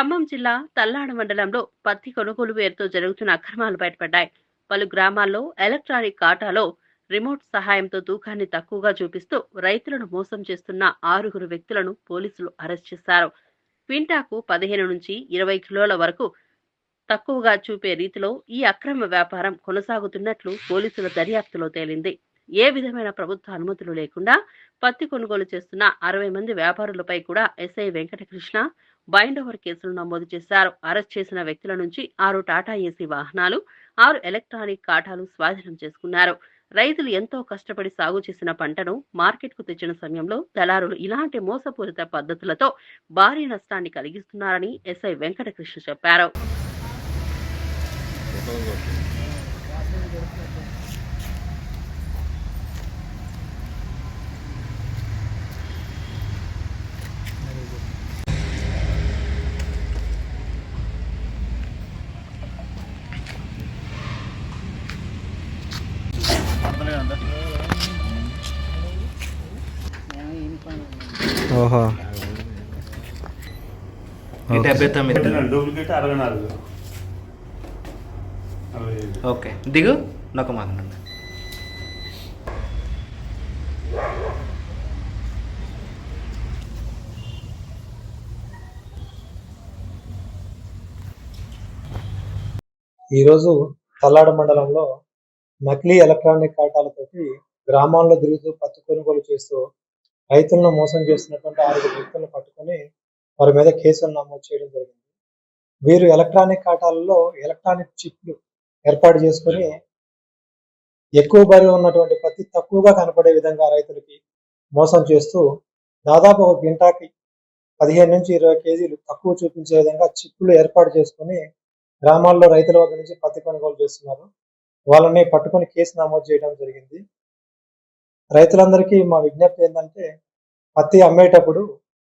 ఖమ్మం జిల్లా తల్లాడ మండలంలో పత్తి కొనుగోలు పేరుతో జరుగుతున్న అక్రమాలు బయటపడ్డాయి. పలు గ్రామాల్లో ఎలక్ట్రానిక్ కాటాలో రిమోట్ సహాయంతో తూకాన్ని తక్కువగా చూపిస్తూ రైతులను మోసం చేస్తున్న ఆరుగురు వ్యక్తులను పోలీసులు అరెస్ట్ చేశారు. క్వింటాకు పదిహేను నుంచి ఇరవై కిలోల వరకు తక్కువగా చూపే రీతిలో ఈ అక్రమ వ్యాపారం కొనసాగుతున్నట్లు పోలీసుల దర్యాప్తులో తేలింది. ఏ విధమైన ప్రభుత్వ అనుమతులు లేకుండా పత్తి కొనుగోలు చేస్తున్న అరవై మంది వ్యాపారులపై కూడా ఎస్ఐ వెంకటకృష్ణ బైండ్ ఓవర్ కేసులు నమోదు చేశారు. అరెస్ట్ చేసిన వ్యక్తుల నుంచి ఆరు టాటా ఏసీ వాహనాలు ఆరు ఎలక్ట్రానిక్ కాటాలు స్వాధీనం చేసుకున్నారు. రైతులు ఎంతో కష్టపడి సాగు చేసిన పంటను మార్కెట్కు తెచ్చిన సమయంలో దళారులు ఇలాంటి మోసపూరిత పద్ధతులతో భారీ నష్టాన్ని కలిగిస్తున్నారని ఎస్ఐ వెంకటకృష్ణ చెప్పారు. ఓహో. ఈ డెబ్బై తొమ్మిది. పెట్టిన డూప్లికేట్ అరవై నాలుగు. అరవై ఐదు. ఓకే. దిగు. నాకు మాట్లాడండి ఈరోజు తల్లాడ మండలంలో నకిలీ ఎలక్ట్రానిక్ కాటాలతోటి గ్రామాల్లో తిరుగుతూ పత్తి కొనుగోలు చేస్తూ రైతులను మోసం చేస్తున్నటువంటి ఆరుగురు వ్యక్తులను పట్టుకొని వారి మీద కేసులు నమోదు చేయడం జరిగింది. వీరు ఎలక్ట్రానిక్ కాటాలలో ఎలక్ట్రానిక్ చిప్లు ఏర్పాటు చేసుకొని ఎక్కువ బరువు ఉన్నటువంటి పత్తి తక్కువగా కనపడే విధంగా రైతులకి మోసం చేస్తూ దాదాపు ఒక గింటాకి పదిహేను నుంచి ఇరవై కేజీలు తక్కువ చూపించే విధంగా చిప్పులు ఏర్పాటు చేసుకొని గ్రామాల్లో రైతుల వద్ద నుంచి పత్తి కొనుగోలు చేస్తున్నారు. వాళ్ళని పట్టుకొని కేసు నమోదు చేయడం జరిగింది. రైతులందరికీ మా విజ్ఞప్తి ఏంటంటే పత్తి అమ్మేటప్పుడు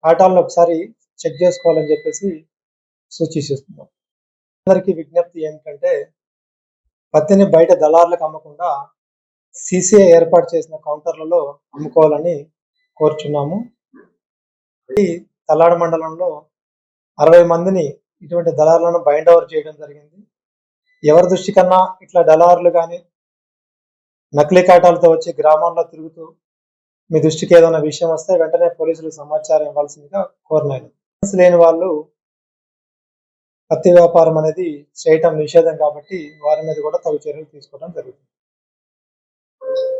పాఠాలను ఒకసారి చెక్ చేసుకోవాలని చెప్పేసి సూచిస్తున్నాం. అందరికీ విజ్ఞప్తి ఏమిటంటే పత్తిని బయట దళారులకు అమ్మకుండా సీసీఐ ఏర్పాటు చేసిన కౌంటర్లలో అమ్ముకోవాలని కోరుచున్నాము. ఈ మండలంలో అరవై మందిని ఇటువంటి దళారులను బైండ్ ఓవర్ చేయడం జరిగింది. ఎవరి దృష్టి కన్నా ఇట్లా దళారులు కానీ నకిలీ కాటాలతో వచ్చి గ్రామాల్లో తిరుగుతూ మీ దృష్టికి ఏదైనా విషయం వస్తే వెంటనే పోలీసులకు సమాచారం ఇవ్వాల్సిందిగా కోరినాను. లేని వాళ్ళు పత్తి వ్యాపారం అనేది చేయటం నిషేధం కాబట్టి వారి మీద కూడా తగు చర్యలు తీసుకోవడం జరుగుతుంది.